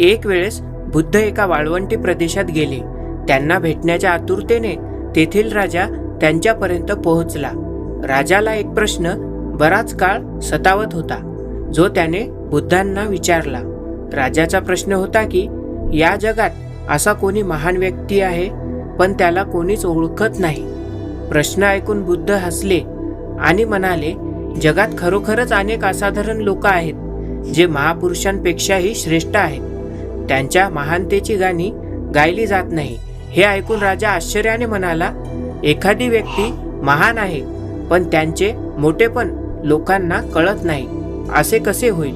एक वेळेस बुद्ध एका वाळवंटी प्रदेशात गेले. त्यांना भेटण्याच्या आतुरतेने तेथील राजा त्यांच्यापर्यंत पोहोचला. राजाला एक प्रश्न बराच काळ सतावत होता जो त्याने बुद्धांना विचारला. राजाचा प्रश्न होता की या जगात असा कोणी महान व्यक्ती आहे पण त्याला कोणीच ओळखत नाही. प्रश्न ऐकून बुद्ध हसले आणि म्हणाले जगात खरोखरच अनेक असाधारण लोक आहेत जे महापुरुषांपेक्षाही श्रेष्ठ आहेत. त्यांच्या महानतेची गाणी गायली जात नाही. हे ऐकून राजा आश्चर्याने म्हणाला एखादी व्यक्ती महान आहे पण त्यांचे मोठेपण लोकांना कळत नाही. असे कसे होईल?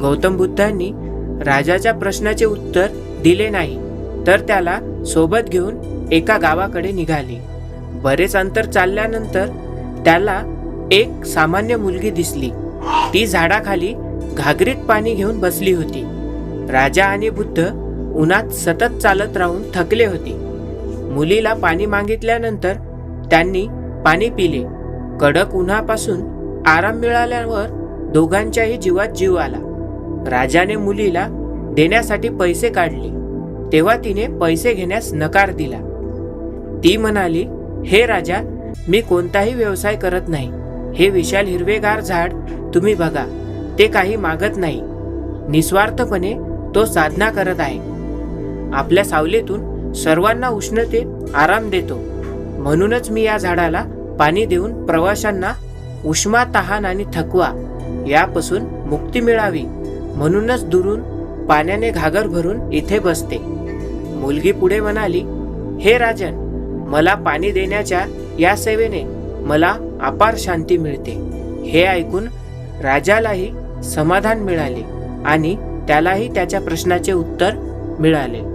गौतम बुद्धांनी राजाच्या प्रश्नाचे उत्तर दिले नाही तर त्याला सोबत घेऊन एका गावाकडे निघाले. बरेच अंतर चालल्यानंतर त्याला एक सामान्य मुलगी दिसली. ती झाडाखाली घागरीत पाणी घेऊन बसली होती. राजा आणि बुद्ध उन्हात सतत चालत राहून थकले होते. मुलीला पाणी मागितल्यानंतर त्यांनी पाणी पिले. कडक उन्हापासून आराम मिळाल्यावर दोघांच्याही जीवात जीव आला. राजाने मुलीला देण्यासाठी पैसे काढले. तेव्हा तिने पैसे घेण्यास नकार दिला. ती म्हणाली हे राजा मी कोणताही व्यवसाय करत नाही. हे विशाल हिरवेगार झाड तुम्ही बघा. ते काही मागत नाही. निस्वार्थपणे तो साधना करत आहे. आपल्या सावलीतून सर्वांना उष्णते आराम देतो. म्हणूनच मी या झाडाला पाणी देऊन प्रवाशांना उष्मा तहान आणि थकवा यापासून मुक्ती मिळावी. म्हणूनच दुरून पाण्याने घागर भरून इथे बसते. मुलगी पुढे म्हणाली हे राजन मला पाणी देण्याच्या या सेवेने मला अपार शांती मिळते. हे ऐकून राजालाही समाधान मिळाले आणि त्यालाही त्याच्या प्रश्नाचे उत्तर मिळाले.